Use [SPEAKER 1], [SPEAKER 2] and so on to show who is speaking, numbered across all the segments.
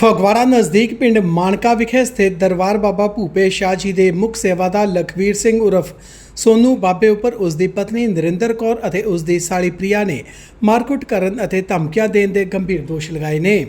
[SPEAKER 1] ਫਗਵਾੜਾ ਨਜ਼ਦੀਕ ਪਿੰਡ ਮਾਨਕਾ ਵਿਖੇ ਸਥਿਤ ਦਰਬਾਰ ਬਾਬਾ ਭੂਪੇ ਸ਼ਾਹ ਜੀ ਦੇ ਮੁੱਖ ਸੇਵਾਦਾਰ ਲਖਵੀਰ ਸਿੰਘ ਉਰਫ ਸੋਨੂ ਬਾਬੇ ਉੱਪਰ ਉਸ ਦੀ ਪਤਨੀ ਨਰਿੰਦਰ ਕੌਰ ਅਤੇ ਉਸ ਦੀ ਸਾਲੀ ਪ੍ਰਿਆ ਨੇ ਮਾਰਕੁੱਟ ਕਰਨ ਅਤੇ ਧਮਕੀਆਂ ਦੇਣ ਦੇ ਗੰਭੀਰ ਦੋਸ਼ ਲਗਾਏ ਨੇ।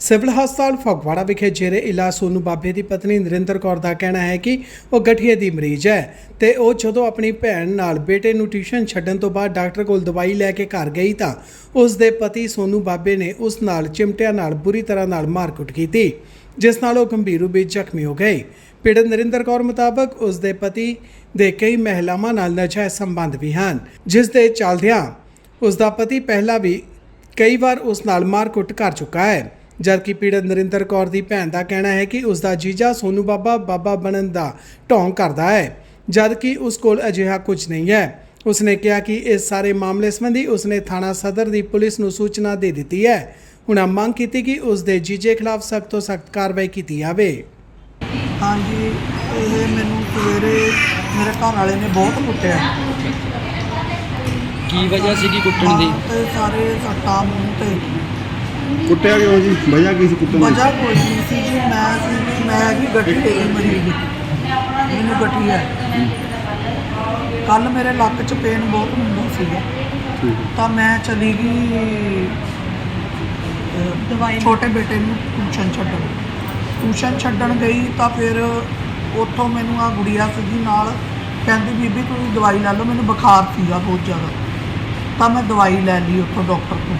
[SPEAKER 1] ਸਿਵਲ ਹਸਪਤਾਲ ਫਗਵਾੜਾ ਵਿਖੇ ਜੇਰੇ ਇਲਾਜ ਸੋਨੂ ਬਾਬੇ ਦੀ ਪਤਨੀ ਨਰਿੰਦਰ ਕੌਰ ਦਾ ਕਹਿਣਾ ਹੈ ਕਿ ਉਹ ਗਠੀਏ ਦੀ ਮਰੀਜ਼ ਹੈ ਤੇ ਉਹ ਜਦੋਂ ਆਪਣੀ ਭੈਣ ਨਾਲ ਬੇਟੇ ਨੂੰ ਟਿਊਸ਼ਨ ਛੱਡਣ ਤੋਂ ਬਾਅਦ ਡਾਕਟਰ ਕੋਲ ਦਵਾਈ ਲੈ ਕੇ ਘਰ ਗਈ ਤਾਂ ਉਸ ਦੇ ਪਤੀ ਸੋਨੂ ਬਾਬੇ ਨੇ ਉਸ ਨਾਲ ਚਿਮਟਿਆਂ ਨਾਲ ਬੁਰੀ ਤਰ੍ਹਾਂ ਨਾਲ ਮਾਰਕੁੱਟ ਕੀਤੀ, ਜਿਸ ਨਾਲ ਉਹ ਗੰਭੀਰ ਰੂਪ ਵਿੱਚ ਜ਼ਖਮੀ ਹੋ ਗਏ। ਪੀੜਤ ਨਰਿੰਦਰ ਕੌਰ ਮੁਤਾਬਕ ਉਸ ਦੇ ਪਤੀ ਦੇ ਕਈ ਮਹਿਲਾਵਾਂ ਨਾਲ ਨਜਾਇਜ਼ ਸੰਬੰਧ ਵੀ ਹਨ, ਜਿਸ ਦੇ ਚੱਲਦਿਆਂ ਉਸ ਦਾ ਪਤੀ ਪਹਿਲਾਂ ਵੀ ਕਈ ਵਾਰ ਉਸ ਨਾਲ ਮਾਰਕੁੱਟ ਕਰ ਚੁੱਕਾ ਹੈ। ਜਦਕਿ ਪੀੜਤ ਨਰਿੰਦਰ ਕੌਰ ਦੀ ਭੈਣ ਦਾ ਕਹਿਣਾ ਹੈ ਕਿ ਉਸ ਦਾ ਜੀਜਾ ਸੋਨੂ ਬਾਬਾ ਬਾਬਾ ਬਣਨ ਦਾ ਢੋਂਗ ਕਰਦਾ ਹੈ ਜਦਕਿ ਉਸ ਕੋਲ ਅਜਿਹਾ ਕੁਝ ਨਹੀਂ ਹੈ। ਉਸਨੇ ਕਿਹਾ ਕਿ ਇਸ ਸਾਰੇ ਮਾਮਲੇ ਸੰਬੰਧੀ ਉਸਨੇ ਥਾਣਾ ਸਦਰ ਦੀ ਪੁਲਿਸ ਨੂੰ ਸੂਚਨਾ ਦੇ ਦਿੱਤੀ ਹੈ। ਉਹਨਾਂ ਮੰਗ ਕੀਤੀ ਕਿ ਉਸ ਦੇ ਜੀਜੇ ਖਿਲਾਫ ਸਖਤ ਤੋਂ ਸਖਤ ਕਾਰਵਾਈ ਕੀਤੀ ਜਾਵੇ।
[SPEAKER 2] ਹਾਂਜੀ ਇਹ ਮੈਨੂੰ ਸਵੇਰੇ ਮੇਰੇ ਘਰ ਵਾਲੇ ਨੇ ਬਹੁਤ ਕੁੱਟਿਆ।
[SPEAKER 3] ਕੀ ਵਜ੍ਹਾ ਸੀਗੀ ਕੁੱਟਣ ਦੀ?
[SPEAKER 2] ਤੇ ਸਾਰੇ ਸੱਟਾਂ ਮੂੰਹ ਤੇ।
[SPEAKER 4] ਕੁੱਟਿਆ ਕਿਉਂ ਜੀ? ਵਜ੍ਹਾ ਕੀ ਸੀ ਕੁੱਟਣ ਦੀ?
[SPEAKER 2] ਵਜ੍ਹਾ ਕੋਈ ਨਹੀਂ ਸੀ ਜੀ। ਮੈਂ ਸੀ ਮੈਂ ਵੀ ਗੱਡੀ ਤੇ ਮਰੀਜ਼ ਮੈਨੂੰ ਗੱਡੀ ਹੈ ਕੱਲ ਮੇਰੇ ਲੱਕ 'ਚ ਪੇਨ ਬਹੁਤ ਹੁੰਦਾ ਸੀਗਾ।
[SPEAKER 4] ਠੀਕ। ਹੈ।
[SPEAKER 2] ਤਾਂ ਮੈਂ ਚਲੀ ਗਈ ਦਵਾਈ ਛੋਟੇ ਬੇਟੇ ਨੂੰ ਟਿਊਸ਼ਨ ਛੱਡਣ। ਟਿਊਸ਼ਨ ਛੱਡਣ ਗਈ ਤਾਂ ਫਿਰ ਉੱਥੋਂ ਮੈਨੂੰ ਆ ਗੁੜੀਆ ਸੀਗੀ ਨਾਲ ਕਹਿੰਦੀ ਬੀਬੀ ਤੁਸੀਂ ਦਵਾਈ ਲੈ ਲਓ। ਮੈਨੂੰ ਬੁਖਾਰ ਸੀਗਾ ਬਹੁਤ ਜ਼ਿਆਦਾ। ਤਾਂ ਮੈਂ ਦਵਾਈ ਲੈ ਲਈ ਉੱਥੋਂ ਡਾਕਟਰ ਤੋਂ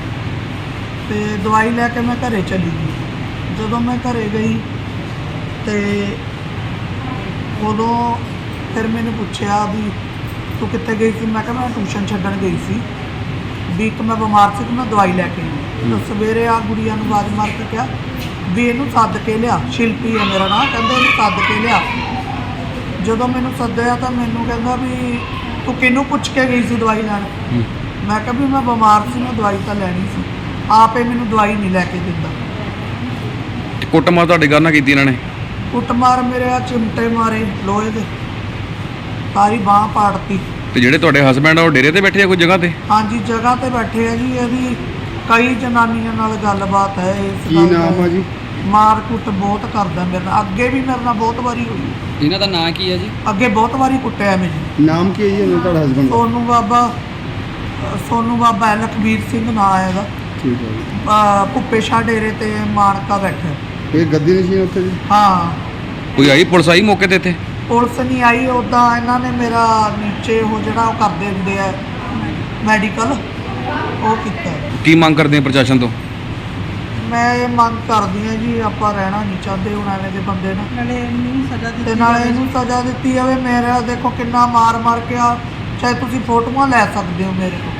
[SPEAKER 2] ਤੇ ਦਵਾਈ ਲੈ ਕੇ ਮੈਂ ਘਰੇ ਚਲੀ ਗਈ। ਜਦੋਂ ਮੈਂ ਘਰੇ ਗਈ ਤੇ ਉਦੋਂ ਫਿਰ ਮੈਨੂੰ ਪੁੱਛਿਆ ਵੀ ਤੂੰ ਕਿੱਥੇ ਗਈ ਸੀ? ਮੈਂ ਕਿਹਾ ਮੈਂ ਟਿਊਸ਼ਨ ਛੱਡਣ ਗਈ ਸੀ। ਵੀ ਇੱਕ ਮੈਂ ਬਿਮਾਰ ਸੀ ਤੇ ਮੈਂ ਦਵਾਈ ਲੈ ਕੇ ਆਈ। ਤਾਂ ਸਵੇਰੇ ਆ ਗੁੜੀਆ ਨੂੰ ਆਵਾਜ਼ ਮਾਰ ਕੇ ਕਿਹਾ ਵੀ ਇਹਨੂੰ ਸੱਦ ਕੇ ਲਿਆ। ਸ਼ਿਲਪੀ ਹੈ ਮੇਰਾ ਨਾਂ ਕਹਿੰਦੇ ਇਹਨੂੰ ਸੱਦ ਕੇ ਲਿਆ। ਜਦੋਂ ਮੈਨੂੰ ਸੱਦਿਆ ਤਾਂ ਮੈਨੂੰ ਕਹਿੰਦਾ ਵੀ ਤੂੰ ਕਿਹਨੂੰ ਪੁੱਛ ਕੇ ਗਈ ਸੀ ਦਵਾਈ ਲੈਣ? ਮੈਂ ਕਿਹਾ ਵੀ ਮੈਂ ਬਿਮਾਰ ਸੀ ਮੈਂ ਦਵਾਈ ਤਾਂ ਲੈਣੀ ਸੀ। ਆਪੇ ਮੈਨੂੰ ਦਵਾਈ ਨਹੀਂ ਲੈ ਕੇ ਦਿੰਦਾ।
[SPEAKER 3] ਕੁੱਟਮਾਰ ਤੁਹਾਡੇ ਘਰ ਨਾਲ ਕੀਤੀ ਇਹਨਾਂ ਨੇ?
[SPEAKER 2] ਕੁੱਟਮਾਰ ਮੇਰੇ ਆ ਚਿਮਟੇ ਮਾਰੇ ਲੋਹੇ ਦੇ। ਸਾਰੀ ਬਾਹ ਪਾੜਤੀ।
[SPEAKER 3] ਤੇ ਜਿਹੜੇ ਤੁਹਾਡੇ ਹਸਬੰਡ ਆ ਉਹ ਡੇਰੇ ਤੇ ਬੈਠੇ ਆ ਕੋਈ ਜਗ੍ਹਾ ਤੇ?
[SPEAKER 2] ਹਾਂਜੀ ਜਗ੍ਹਾ ਤੇ ਬੈਠੇ ਆ ਜੀ ਇਹਦੀ ਕਈ ਜਨਾਨੀਆਂ ਨਾਲ ਗੱਲਬਾਤ ਹੈ ਇਸ
[SPEAKER 4] ਕੀ
[SPEAKER 2] ਗੱਲ
[SPEAKER 4] ਨਾਮ। ਆ ਜੀ?
[SPEAKER 2] ਮਾਰ ਕੁੱਟ ਬਹੁਤ ਕਰਦਾ ਮੇਰੇ ਨਾਲ। ਅੱਗੇ ਵੀ ਮੇਰੇ ਨਾਲ ਬਹੁਤ ਵਾਰੀ ਹੋਈ।
[SPEAKER 3] ਇਹਨਾਂ ਦਾ ਨਾਂ ਕੀ ਹੈ ਜੀ?
[SPEAKER 2] ਅੱਗੇ ਬਹੁਤ ਵਾਰੀ ਕੁੱਟਿਆ ਮੈਨੂੰ
[SPEAKER 4] ਨਾਮ ਕੀ ਹੈ ਜੀ ਇਹਨਾਂ ਦਾ ਤੁਹਾਡਾ ਹਸਬੰਡ ਦਾ?
[SPEAKER 2] ਸੋਨੂ ਬਾਬਾ ਅ, ਸੋਨੂ ਬਾਬਾ ਹੈ, ਲਖਬੀਰ ਸਿੰਘ ਨਾਂ ਇਹਦਾ।
[SPEAKER 4] ਠੀਕ ਹੈ ਜੀ।
[SPEAKER 2] ਅ, ਭੁੱਪੇ ਸ਼ਾਹ ਡੇਰੇ ਤੇ ਮਾਨਕਾ ਬੈਠਾ।
[SPEAKER 4] ਇਹ ਗੱਦੀ ਨਸ਼ੀਨ ਉੱਥੇ ਜੀ?
[SPEAKER 2] ਹਾਂ।
[SPEAKER 3] ਕੋਈ ਆਈ ਪੁਲਿਸ ਆਈ ਮੌਕੇ ਤੇ ਇੱਥੇ?
[SPEAKER 2] ਪੁਲਿਸ ਨਹੀਂ ਆਈ ਉਦਾਂ ਇਹਨਾਂ ਨੇ ਮੇਰਾ ਨੀਚੇ ਉਹ ਜਿਹੜਾ ਉਹ ਕਰਦੇ ਹੁੰਦੇ ਆ ਮੈਡੀਕਲ ਉਹ ਕੀਤਾ।
[SPEAKER 3] ਕੀ ਮੰਗ ਕਰਦੇ ਆ ਪ੍ਰਸ਼ਾਸਨ ਤੋਂ?
[SPEAKER 2] ਮੈਂ ਇਹ ਮੰਗ ਕਰਦੀ ਹਾਂ ਜੀ ਆਪਾਂ ਰਹਿਣਾ ਨਹੀਂ ਚਾਹੁੰਦੇ ਹੁਣ ਐਵੇਂ ਦੇ ਬੰਦੇ ਨਾਲ
[SPEAKER 5] ਨਾਲੇ ਇਹਨੂੰ ਸਜ਼ਾ ਦਿੱਤੀ
[SPEAKER 2] ਤੇ ਨਾਲੇ ਇਹਨੂੰ ਸਜ਼ਾ ਦਿੱਤੀ ਜਾਵੇ ਮੇਰਾ ਦੇਖੋ ਕਿੰਨਾ ਮਾਰ ਮਾਰ ਕੇ ਆ ਚਾਹੇ ਤੁਸੀਂ ਫੋਟੋਆਂ ਲੈ ਸਕਦੇ ਹੋ ਮੇਰੇ ਤੋਂ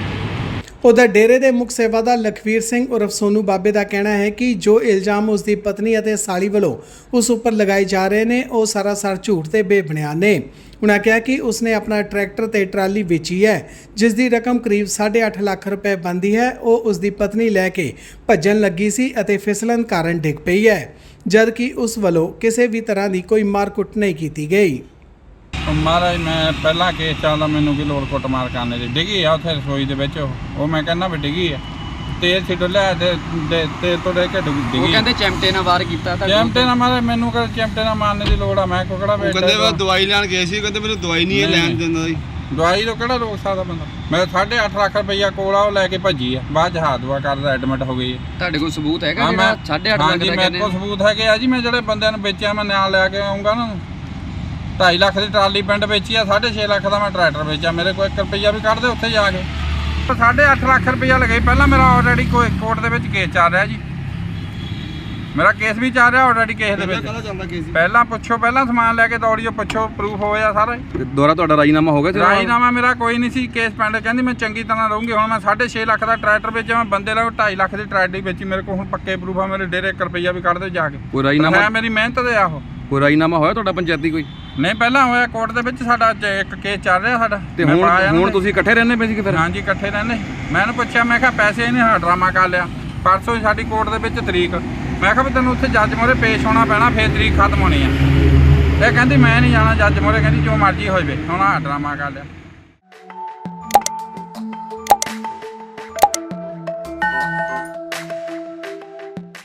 [SPEAKER 1] ਉਧਰ ਡੇਰੇ ਦੇ ਮੁੱਖ ਸੇਵਾਦਾਰ ਲਖਵੀਰ ਸਿੰਘ ਉਰਫ ਸੋਨੂ ਬਾਬੇ ਦਾ ਕਹਿਣਾ ਹੈ ਕਿ ਜੋ ਇਲਜ਼ਾਮ ਉਸ ਦੀ ਪਤਨੀ ਅਤੇ ਸਾਲੀ ਵੱਲੋਂ ਉਸ ਉੱਪਰ ਲਗਾਏ ਜਾ ਰਹੇ ਨੇ, ਉਹ ਸਰਾਸਰ ਝੂਠ ਤੇ ਬੇਬੁਨਿਆਦ ਨੇ। ਉਹਨਾਂ ਕਿਹਾ ਕਿ ਉਸਨੇ ਆਪਣਾ ਟਰੈਕਟਰ ਤੇ ਟਰਾਲੀ ਵੇਚੀ ਹੈ ਜਿਸ ਦੀ ਰਕਮ ਕਰੀਬ 8.5 ਲੱਖ ਰੁਪਏ ਬੰਦੀ ਹੈ। ਉਹ ਉਸ ਦੀ ਪਤਨੀ ਲੈ ਕੇ ਭੱਜਣ ਲੱਗੀ ਸੀ ਅਤੇ ਫਿਸਲਣ ਕਾਰਨ ਡਿੱਗ ਪਈ ਹੈ, ਜਦਕਿ ਉਸ ਵੱਲੋਂ ਕਿਸੇ ਵੀ ਤਰ੍ਹਾਂ ਦੀ ਕੋਈ ਮਾਰਕੁੱਟ ਨਹੀਂ ਕੀਤੀ ਗਈ।
[SPEAKER 6] ਮਹਾਰਾਜ ਮੈਂ ਪਹਿਲਾਂ ਕੇਸ ਚੱਲਦਾ ਮੈਨੂੰ ਕੀ ਲੋੜ ਕੁੱਟ ਮਾਰ ਕਰਨੇ ਦੀ ਡਿੱਗੀ ਆ ਉੱਥੇ ਰਸੋਈ ਦੇ ਵਿੱਚ ਉਹ। ਉਹ ਮੈਂ ਕਹਿੰਦਾ ਵੀ ਡਿੱਗੀ ਆ। ਤੇਲ ਛਿੱਟ ਲਿਆ ਤੇ ਤੇ- ਤੇਲ ਤੋਂ ਲੈ ਕੇ ਡਿੱਗ-
[SPEAKER 7] ਉਹ
[SPEAKER 6] ਡਿੱਗੀ
[SPEAKER 7] ਕਹਿੰਦੇ ਚਿਮਟੇ ਨਾਲ ਵਾਰ ਕੀਤਾ ਤਾਂ
[SPEAKER 6] ਚਿਮਟੇ ਨਾਲ ਮਾਰੇ ਮੈਨੂੰ ਕਰ ਚਿਮਟੇ ਨਾਲ ਮਾਰਨੇ ਦੀ ਲੋੜ ਆ ਮੈਂ ਕੋਕੜਾ
[SPEAKER 4] ਉਹ ਕਹਿੰਦੇ ਵਾ ਦਵਾਈ ਲੈਣ ਗਏ ਸੀ ਕਹਿੰਦੇ ਮੈਨੂੰ ਦਵਾਈ ਨਹੀਂ ਇਹ
[SPEAKER 6] ਨਹੀਂ,
[SPEAKER 4] ਲੈਣ। ਦਿੰਦਾ ਜੀ।
[SPEAKER 6] ਦਵਾਈ ਤੋਂ ਕਿਹੜਾ ਰੋਕ ਸਕਦਾ ਬੰਦਾ? ਮੈਂ 8.5 ਲੱਖ ਰੁਪਈਆ ਕੋਲ ਆ ਉਹ ਲੈ ਕੇ ਭੱਜੀ ਆ। ਬਾਅਦ ਚ ਹਾਥ ਦੁਆ ਕਰਦਾ ਐਡਮਿਟ ਹੋ ਗਈ
[SPEAKER 7] ਤੁਹਾਡੇ ਕੋਲ ਸਬੂਤ ਹੈਗਾ
[SPEAKER 6] ਹਾਂ,
[SPEAKER 7] ਜਿਹੜਾ
[SPEAKER 6] ਮੈਂ
[SPEAKER 7] 8.5 ਲੱਖ
[SPEAKER 6] ਹਾਂਜੀ
[SPEAKER 7] ਦਾ
[SPEAKER 6] ਮੇਰੇ
[SPEAKER 7] ਕਹਿੰਦੇ
[SPEAKER 6] ਕੋਲ ਸਬੂਤ ਹੈਗੇ ਆ ਜੀ ਮੈਂ ਜਿਹੜੇ ਬੰਦਿਆਂ ਨੂੰ ਵੇਚਿਆ ਮੈਂ ਨਾਲ ਲੈ ਕੇ ਆਉਂਗਾ ਨਾ। 2.5 ਲੱਖ ਦੀ ਟਰਾਲੀ ਪਿੰਡ ਵੇਚੀ ਆ 6.5 ਲੱਖ ਦਾ ਮੈਂ ਟਰੈਕਟਰ ਵੇਚਿਆ ਮੇਰੇ ਕੋਲ 1 ਰੁਪਈਆ ਵੀ ਕੱਢ ਦੇ ਉੱਥੇ ਜਾ ਕੇ। 8.5 ਲੱਖ ਰੁਪਈਆ ਲਗਾਈ ਪਹਿਲਾਂ ਮੇਰਾ ਆਲਰੇਡੀ ਕੋਈ ਕੋਰਟ ਦੇ ਵਿੱਚ ਕੇਸ ਚੱਲ ਰਿਹਾ ਜੀ। ਮੇਰਾ ਕੇਸ ਵੀ ਚੱਲ ਰਿਹਾ ਆਲਰੇਡੀ ਕੇਸ ਦੇ ਵਿੱਚ। ਪਹਿਲਾਂ ਪੁੱਛੋ ਪਹਿਲਾਂ ਸਮਾਨ ਲੈ ਕੇ ਦੌੜੀਓ ਪੁੱਛੋ ਪ੍ਰੂਫ ਹੋਇਆ ਸਾਰਾ।
[SPEAKER 3] ਦੁਆਰਾ ਤੁਹਾਡਾ ਰਾਜੀਨਾਮਾ ਹੋ ਗਿਆ ਸੀ
[SPEAKER 6] ਰਾਜੀਨਾਮਾ ਮੇਰਾ ਕੋਈ ਨਹੀਂ ਸੀ ਕੇਸ ਪੈਂਡ ਕਹਿੰਦੀ ਮੈਂ ਚੰਗੀ ਤਰ੍ਹਾਂ ਰਹੂੰਗੀ ਹੁਣ ਮੈਂ 6.5 ਲੱਖ ਦਾ ਟਰੈਕਟਰ ਵੇਚਿਆ ਮੈਂ ਬੰਦੇ ਲਾ 2.5 ਲੱਖ ਦੀ ਟਰੈਕਟਰ ਵੇਚੀ ਮੇਰੇ ਕੋਲ ਹੁਣ ਪੱਕੇ ਪ੍ਰੂਫ ਆ ਮੇਰੇ ਡੇਰੇ 1 ਰੁਪਈਆ ਵੀ ਕੱਢ ਦੇ ਜਾ ਕੇ।
[SPEAKER 3] ਕੋਈ ਰਾਜੀਨਾਮਾ
[SPEAKER 6] ਮੈਂ ਮੇਰੀ ਮਿਹਨਤ ਦੇ ਆਹੋ
[SPEAKER 3] ਕੋਈ ਰਾਜੀਨਾਮਾ ਹੋਇਆ ਤੁਹਾਡਾ ਪੰਚਾਇਤੀ ਕੋਈ?
[SPEAKER 6] ਨਹੀਂ ਪਹਿਲਾਂ ਹੋਇਆ ਕੋਰਟ ਦੇ ਵਿੱਚ ਸਾਡਾ ਅੱਜ ਇੱਕ ਕੇਸ ਚੱਲ ਰਿਹਾ ਸਾਡਾ।
[SPEAKER 3] ਤੇ
[SPEAKER 6] ਮੈਂ
[SPEAKER 3] ਹੁਣ
[SPEAKER 6] ਪਾਇਆ
[SPEAKER 3] ਹੁਣ ਤੁਸੀਂ ਇਕੱਠੇ ਰਹਿੰਦੇ ਪਏ ਸੀ ਕਿ ਫਿਰ?
[SPEAKER 6] ਹਾਂਜੀ ਇਕੱਠੇ ਰਹਿੰਦੇ। ਮੈਂ ਇਹਨੂੰ ਪੁੱਛਿਆ ਮੈਂ ਕਿਹਾ ਪੈਸੇ ਇਹਨੇ ਹਾਂ ਡਰਾਮਾ ਕਰ ਲਿਆ। ਪਰਸੋਂ ਹੀ ਸਾਡੀ ਕੋਰਟ ਦੇ ਵਿੱਚ ਤਰੀਕ। ਮੈਂ ਕਿਹਾ ਵੀ ਤੈਨੂੰ ਉੱਥੇ ਜੱਜ ਮੋਰੇ ਪੇਸ਼ ਹੋਣਾ ਪੈਣਾ ਫੇਰ ਤਰੀਕ ਖਤਮ ਹੋਣੀ ਆ। ਇਹ ਕਹਿੰਦੀ ਮੈਂ ਨਹੀਂ ਜਾਣਾ ਜੱਜ ਮੋਰੇ ਕਹਿੰਦੀ ਜੋ ਮਰਜ਼ੀ ਹੋ ਜਾਵੇ। ਹੁਣ ਆਹ ਡਰਾਮਾ ਕਰ ਲਿਆ।